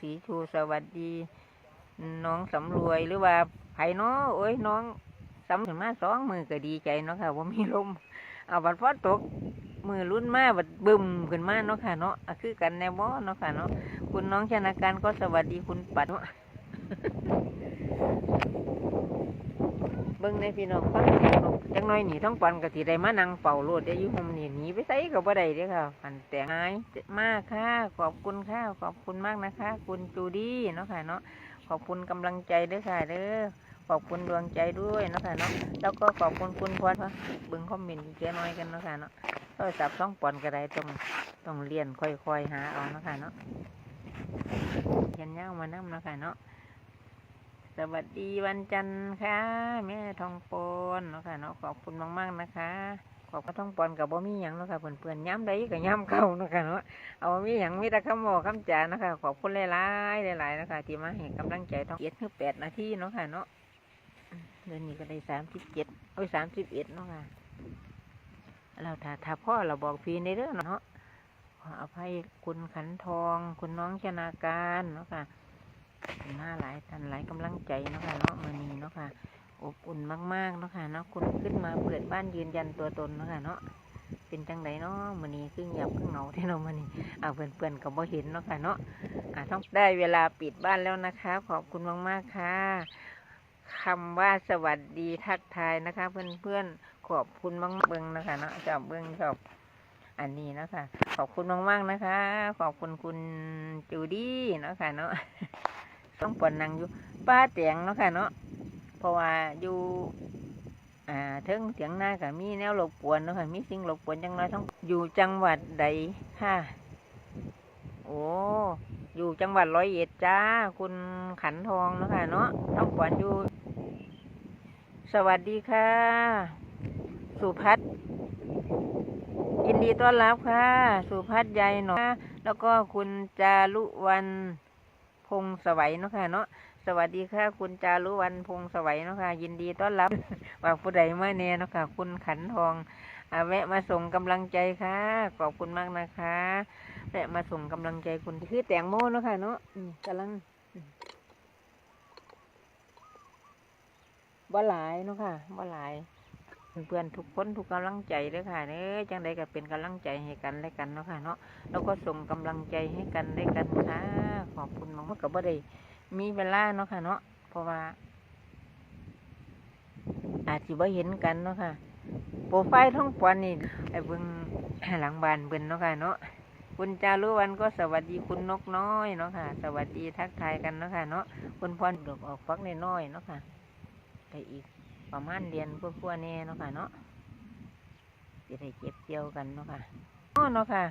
สีชูสวัสดี น้องสำรวยหรือว่าไผ่น้อโอ้ยน้องสำถึงมาสองมือก็ดีใจเนาะค่ะว่ามีลมเอาบัดพอตกมือรุ่นมาบัดบึมขึ้นมาเนาะค่ะเนาะคือกันแนวบ่เนาะค่ะเนาะคุณน้องชนาการก็สวัสดีคุณปัดเนาะเบิ่งในพี่น้องฟังเสียง จังน้อยหนีท้องปันกะทิได้มานั่งเป่าโลดได้ยู่ห่มนี่หนีไปไสก็บ่ได้เด้อค่ะปันแต่หายมากค่ะ ขอบคุณค่ะ ขอบคุณมากนะคะ คุณจูดี้เนาะค่ะเนาะ ขอบคุณกำลังใจด้อค่ะเด้อ ขอบคุณดวงใจด้วยเนาะค่ะเนาะ แล้วก็ขอบคุณคุณพรว่าเบิ่งคอมเมนต์อีกน้อยกันเนาะค่ะเนาะโทรศัพท์ท้องปอนก็ไดต้องต้องเรียนค่อยๆหาเอาเนาะค่ะเนาะเขียนยาวมานํเนาะค่ะเนาะ สวัสดีวันจันทร์ค่ะ แม่ทองปอนเนาะค่ะเนาะขอบคุณมากๆนะคะ ขอบคุณทองปอนกับบ่มีหยังเนาะค่ะเพื่อนๆย้ำใดก็ย้ำเก่าเนาะค่ะเนาะเอาบ่มีหยังมีแต่คำบอกคำจานะค่ะขอบคุณหลายๆหลายๆนะคะที่มาให้กำลังใจทองเจ็ดถึงแปดนาทีเนาะค่ะเนาะเดือนนี้ก็ได้สามสิบเจ็ดโอ้ยสามสิบเอ็ดเนาะค่ะเราถ้าถ้าพ่อเราบอกพีในเรื่องเนาะขออภัยคุณขันทอง คุณน้องชนาการเนาะค่ะ หน้าหลายท่านหลายกำลังใจเนาะค่ะเนาะมือนีเนาะค่ะอบอุ่นมากๆเนาะค่ะเนาะคุณขึ้นมาเปิดบ้านยืนยันตัวตนเนาะค่ะเนาะเป็นจังไดเนาะมือนี้ครึ่งหยับครึ่งเหงาที่เรามือนี้อ่าเพื่อนๆก็บ่เห็นเนาะค่ะเนาะอ่าต้องได้เวลาปิดบ้านแล้วนะคะ ขอบคุณมากๆค่ะคำว่าสวัสดีทักทายนะคะ เพื่อนๆขอบคุณมากๆเบิ้งนะคะเนาะชอบเบิ้งชอบอันนี้เนาะคะขอบคุณมากๆนะคะ ขอบคุณคุณจูดี้เนาะค่ะเนาะ ต้องปอนนังอยู่ป้าเตียงเนาะค่ะเนาะเพราะว่าอยู่ อ่าเทิงเตียงหน้าก็มีแนวรบกวนเนาะค่ะมีสิ่งรบกวนจังน้อยต้องอยู่จังหวัดใดค่ะโอ้อยู่จังหวัดร้อยเอ็ดจ้า คุณขันทองเนาะค่ะเนาะต้องปอนอยู่ สวัสดีค่ะ สุพัฒน์ยินดีต้อนรับค่ะ สุพัฒน์ใหญ่หนอแล้วก็คุณจารุวันพ งสวัยเนาะค่ะเนาะสวัสดีค่ะ คุณจารุวันพงสวัยเนาะค่ะ ยินดีต้อนรับว่าผู้ใดมาเนี่ยเนาะค่ะ คุณขันทองอาแวะมาส่งกำลังใจค่ะ ขอบคุณมากนะคะแวะมาส่งกำลังใจคุณคือแตงโมเนาะค่ะเนาะอืมกำลังมบ่หลายเนาะค่ะบ่หลาย เพื่อนๆทุกคนทุกกำลังใจเด้อค่ะเด้อจังใดก็เป็นกำลังใจให้กันและกันเนาะค่ะเนาะแล้วก็ส่งกำลังใจให้กันได้กันค่ะขอบคุณมากๆกับบ่ได้มีเวลาเนาะค่ะเนาะเพราะว่า อาจสิบ่เห็นกันเนาะค่ะโปรไฟล์ท่องปอนนี่ไอ้เบิ่งหลังบานเบิ่นเนาะค่ะเนาะคุณจารุวันก็สวัสดีคุณนกน้อยเนาะค่ะ สวัสดีทักทายกันเนาะค่ะเนาะคุณพรดอกออกฟักน้อยๆเนาะค่ะไปอีก ประมาณเดือนพวกๆแน่เนาะค่ะเนาะจะได้เก็บเกี่ยวกันเนาะค่ะอ๋อเนาะค่ะ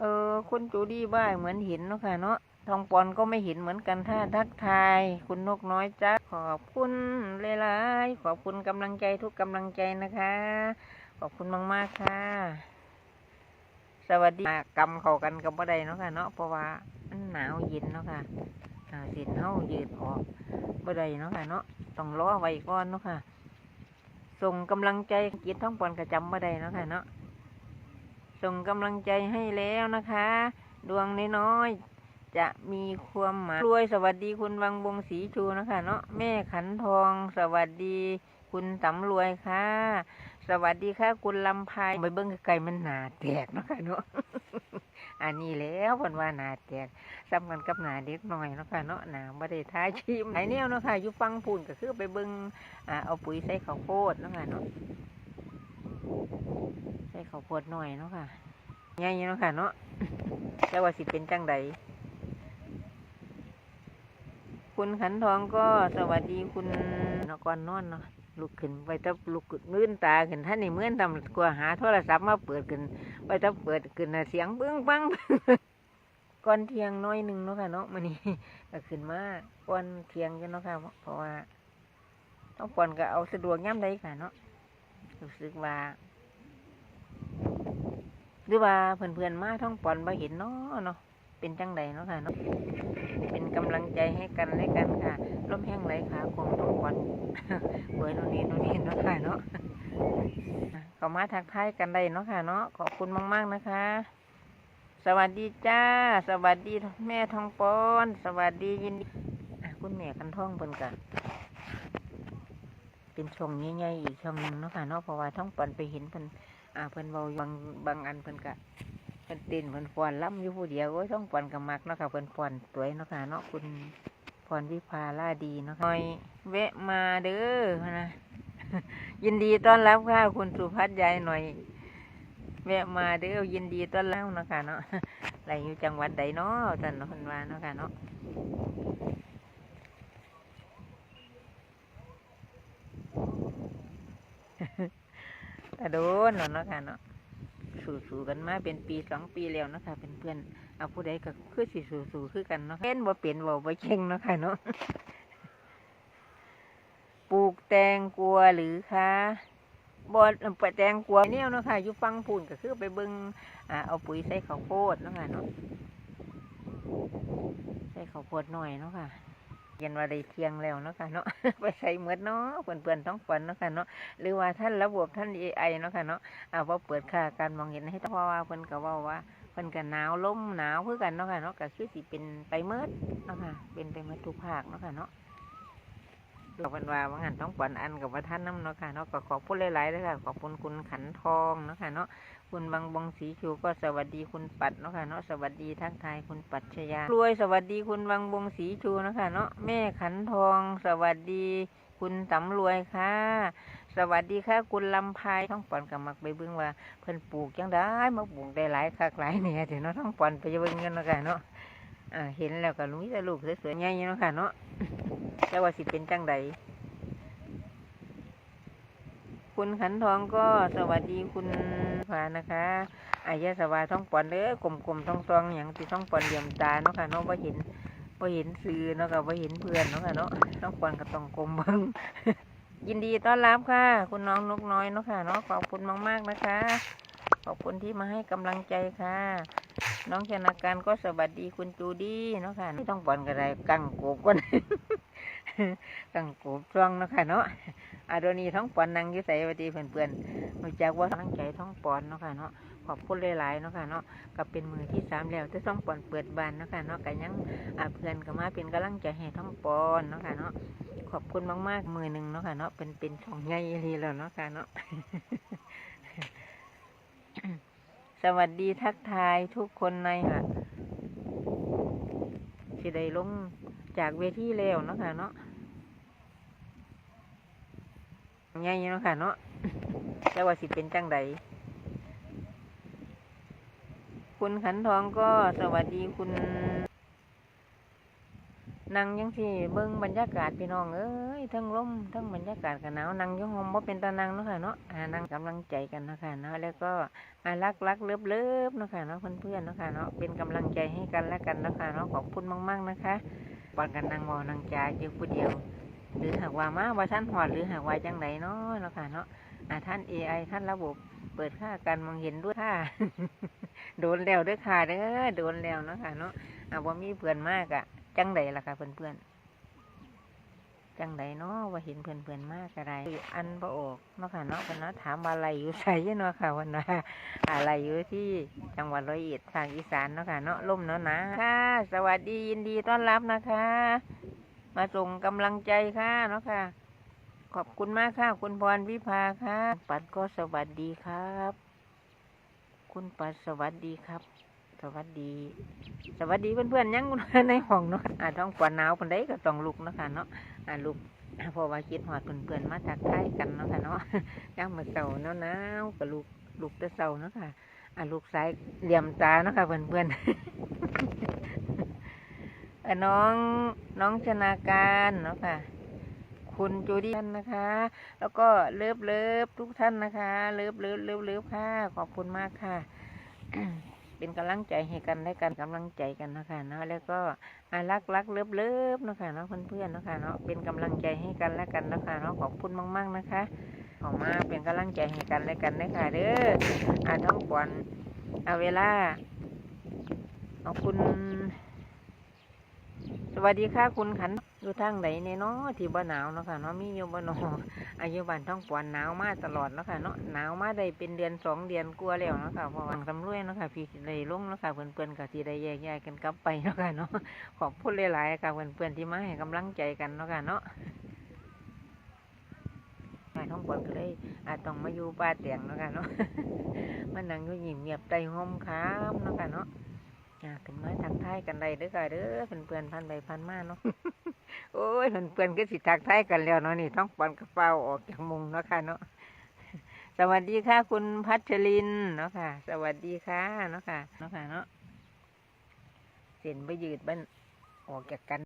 เออคุณจูดี้บ้ายเหมือนเห็นเนาะค่ะเนาะทองปอนก็ไม่เห็นเหมือนกันถ้าทักทาย คุณนกน้อยจ้าขอบคุณหลายๆขอบคุณกำลังใจทุกกำลังใจนะคะ ขอบคุณมาก ๆ ค่ะ สวัสดีมากำเข้ากันกับบ่ได้เนาะค่ะ เนาะเพราะว่ามันหนาวเย็นเนาะค่ะ อ่าสินเฮายืดออกบ่ได้เนาะค่ะเนาะต้องรอไว้ก่อนเนาะค่ะ ส่งกำลังใจกิจท้องปอนกระจำบ่ได้เนาะค่ะเนาะส่งกำลังใจให้แล้วนะคะ ดวงน้อยๆจะมีความหมายรวยสวัสดีคุณวังบงศรีชูนะคะ เนาะแม่ขันทองสวัสดีคุณสำรวยค่ะ สวัสดีค่ะ คุณลำพายไปเบิ้งไกลมันหนาแตกเนาะคะเนาะ อันนี้แล้วเพิ่นว่าหนาแตกซ้ำกันกับหนาเด็กหน่อยเนาะค่ะเนาะหนาบ่ได้ท้ายชิมไหนแนวเนาะค่ะอยู่ฟังพูนก็คือไปเบิ้งอ่าเอาปุ๋ยใส่ข้าวโพดเนาะค่ะเนาะใส่ข้าวโพดหน่อยเนาะค่ะง่ายเนาะค่ะเนาะแต่ว่าสิเป็นจังใดคุณขันทองก็สวัสดีคุณนกรนอนเนาะ ลุกขึ้นไปแตะลุกมื่นตาขึ้นท่านนี่มื่นทำกลัวหาโทรศัพท์มาเปิดขึ้นไปแตะเปิดขึ้นเสียงบื้งปังก่อนเที่ยงน้อยหนึ่งเนาะค่ะเนาะมันนี่ก็ขึ้นมาก่อนเที่ยงกันเนาะค่ะเพราะว่า ต้องก่อนก็เอาสะดวกย่ำใดค่ะเนาะรู้สึกว่าหรือว่าเพื่อนๆมาท่องปอนมาเห็นเนาะเนาะเป็นจังใดเนาะค่ะเนาะ กำลังใจให้กันและกันค่ะร่มแห้งไหลขาของท่องปอนเบยโน่นนี่โน่นนี่เนาะค่ะเนาะขามาทักทายกันได้เนาะค่ะเนาะขอบคุณมากๆนะคะ สวัสดีจ้า สวัสดีแม่ทองปอน สวัสดียินดีอะคุณแม่กันท่องเพิ่นกันเป็นช่องใหญ่ๆอีกช่องหนึงเนาะค่ะเนาะเพราะว่าท้องปอนไปเห็นเพิ่นอ่าเพิ่นเว้าบางบางอันเพิ่นกะ นเต้นเพิ่นฟอนล้ำอยู่ผู้เดียวโอ้ยท้องปอนก็มักเนาะค่ะเพิ่นฟอนสวยเนาะค่ะเนาะคุณพรวิภาล่าดีเนาะค่ะหน่อยแวะมาเด้อนะยินดีต้อนรับค่ะคุณสุพัฒน์ยายหน่อย แวะมาเด้อยินดีต้อนรับเนาะค่ะเนาะอะไรอยู่จังหวัดใดเนาะท่านเนาะเพิ่นว่าเนาะค่ะเนาะแต่โดนเนาะค่ะเนาะ สู่ๆกันมาเป็นปีสองปีแล้วนะคะเป็นเพื่อนเอาผู้ใดก็คือสิสู่ๆคือกันเนาะเห็นบ่เป็นบ่บ่เก่งเนาะค่ะเนาะปลูกแตงกลัวหรือคะบ่ปแตงกลัวเนี่ยเนาะค่ะอยู่ฟังพูนก็คือไปเบิ่งอ่าเอาปุ๋ยใส่ข้าวโพดเนาะค่ะเนาะใส่ข้าวโพดหน่อยเนาะค่ะ ย็นวันใดเที่ยงแล้วเนาะค่ะเนาะไปใส่เมดเนาะเปื่อนๆท้องฝันเนาะค่ะเนาะหรือว่าท่านระบบท่านเอไอเนาะค่ะเนาะอ่าพอเปิดค่าการมองเห็นให้เพราะว่าเพิ่นก็ว่าว่าเพิ่นก็หนาวลมหนาวเพื่อกันเนาะค่ะเนาะก็คือสิเป็นไปเมื่อเนาะค่ะเป็นไปเมื่อทุกภาคเนาะค่ะเนาะ เราเป็นว่าว่างานต้องปอนอันกับว่าท่านน้ำเนาะค่ะเนาะก็ขอบคุณหลายๆเลยค่ะขอบคุณคุณขันทองเนาะค่ะเนาะคุณบางบงสีชูก็สวัสดีคุณปัดเนาะค่ะเนาะสวัสดีทักทายคุณปัดชยารวยสวัสดีคุณบางบงสีชูเนาะค่ะเนาะแม่ขันทอง สวัสดี คุณตำรวยค่ะ สวัสดีค่ะ คุณลำพายท้องปอนกับมักไปเบิ่งว่าเพิ่นปลูกจังได้มาปลูกได้หลายคักหลายเนี่ยเดี๋ยวเนาะท้องปอนไปเบิ่งกันเนาะค่ะเนาะเห็นแล้วก็ลุยแต่ลูกสวยๆใหญ่ๆเนาะค่ะเนาะ แต่ว่าสิเป็นจังใดคุณขันทองก็สวัสดีคุณผานะคะอายะสวาท้องปอนเด้อกลมๆท้องตองอย่างที่ท้องปอนเหลี่ยมตาเนาะค่ะเนาะว่าเห็นว่าเห็นสื่อเนาะค่ะว่าเห็นเพื่อนเนาะค่ะเนาะท้องปอนก็ต้องกลมบิ้งยินดีต้อนรับค่ะ คุณน้องนกน้อยเนาะค่ะเนาะขอบคุณมากๆนะคะ ขอบคุณที่มาให้กำลังใจค่ะ น้องชนาการก็สวัสดีคุณจูดี้เนาะค่ะไม่ต้องปอนก็ได้กังโกก่อน กังโกบช่วงเนาะค่ะเนาะอาโดนีท้องปอนนังยู่ใส่วัดีเพื่อนๆรู้จักว่าตั้งใจท้องปอนเนาะค่ะเนาะขอบคุณหลายๆเนาะค่ะเนาะก็เป็นมือที่สามแล้วที่ท้องปอนเปิดบานเนาะค่ะเนาะก็ยังอาเพื่อนก็มาเป็นกำลังใจให้ท้องปอนเนาะค่ะเนาะขอบคุณมากๆมือหนึ่งเนาะค่ะเนาะเป็นเป็นช่องใหญ่เลยแล้วเนาะค่ะเนาะสวัสดีทักทายทุกคนในค่ะสิได้ลง จากเวทีแล้วเนาะค่ะเนาะใหญ่เนาะค่ะเนาะแต่ว่าสิเป็นจังใดคุณขันทองก็สวัสดีคุณนั่งยังสิเบิ้งบรรยากาศพี่น้องเอ้ยทั้งลมทั้งบรรยากาศกันหนาวนั่งยุ่หอมว่าเป็นตานั่งเนาะค่ะเนาะอ่านั่งกำลังใจกันเนาะค่ะเนาะแล้วก็รักรักเลิฟเลิฟเนาะค่ะเนาะเพื่อนเพื่อนๆเนาะค่ะเนาะเป็นกำลังใจให้กันและกันเนาะค่ะเนาะขอบคุณมาก ๆนะคะ ปอนกันนางมอนางจ่าอยู่ผู้เดียว หรือหากว่ามาว่าท่านหอดหรือหากว่าจังไหนเนาะเนาะค่ะเนาะท่านเอไอท่านระบบเปิดค่าการมองเห็นด้วยค่ะ โดนแล้วด้วยค่ะเด้อโดนแล้วเนาะค่ะเนาะอ่าว่ามีเพื่อนมากอะจังไดล่ะค่ะเพื่อนเพื่อนๆ จังใดเนาะว่าเห็นเพื่อนเพื่อนๆมากอะไรอันบ่ออกเนาะค่ะเนาะเพิ่นเนาะถามว่าอะไรอยู่ใส่เนาะค่ะวันว่าอะไรอยู่ที่จังหวัดร้อยเอ็ดทางอีสานเนาะค่ะเนาะล่มเนาะนะค่ะ สวัสดียินดีต้อนรับนะคะ มาส่งกำลังใจค่ะเนาะค่ะ ขอบคุณมากค่ะ คุณพรวิภาค่ะ ปัดก็สวัสดีครับ คุณปัดสวัสดีครับ สวัสดี สวัสดีเพื่อนๆยังในห้องเนาะอ่าท้องปวดหนาวคนใดก็ต้องลุกเนาะค่ะเนาะอ่าลุกพราะว่าคิดหอดเพื่อนๆมาจากใกล้กันเนาะค่ะเนาะย่างมาเสาเนาะหนาวก็ลุกลุกแต่เสาเนาะค่ะอะลูกซ้ายเหลี่ยมตาเนาะค่ะเพื่อนๆเอ่อน้องน้องชนาการเนาะค่ะคุณจูดี้ท่านนะคะ แล้วก็เลิฟเลิฟทุกท่านนะคะ เลิฟเลิฟเลิฟเลิฟค่ะ ขอบคุณมากค่ะ เป็นกำลังใจให้กันได้กันกำลังใจกันนะคะเนาะแล้วก็อารักรักเลิฟเลิฟนะคะเนาะเพื่อนๆนะคะเนาะเป็นกำลังใจให้กันและกันนะคะเนาะขอบคุณมาก ๆนะคะออมาเป็นกำลังใจให้กันและกันได้ค่ะเด้ออ่าท้องปอนเอาเวลาเอาคุณ สวัสดีค่ะคุณขัน อยู่ทางไหนเนี่ยเนาะที่บ่หนาวเนาะค่ะเนาะมีอยู่บ่เนาะอายุบ้านท้องปวนหนาวมาตลอดเนาะค่ะเนาะหนาวมาได้เป็นเดือนสองเดือนกลัวแล้วเนาะค่ะเพราะวันกำรวยเนาะค่ะพี่ได้ลงเนาะค่ะเพื่อนๆก็ที่ได้แยกย้ายกันกลับไปเนาะค่ะเนาะขอบคุณหลายๆค่ะเพื่อนๆที่มาให้กำลังใจกันเนาะค่ะเนาะาท้องปวนก็เลยอาจต้องมาอยู่ป่าเตียงเนาะค่ะเนาะมานั่งอยู่ยิ้มเงียบใจห่มขามเนาะค่ะเนาะ อ่าขึ้นมาทักทายกันได้เด้อค่ะเด้อเพื่อนเพันใบพันมาเนาะโอ้ยเพื่อนเพื่อนก็สิทักทายกันแล้วเนาะนี่ต้องปอนกระเป๋าออกจากมุงเนาะค่ะเนาะสวัสดีค่ะ คุณพัชรินเนาะค่ะ สวัสดีค่ะเนาะค่ะเนาะค่ะเนาะเส้นไปยืดบ้านออกจากกัน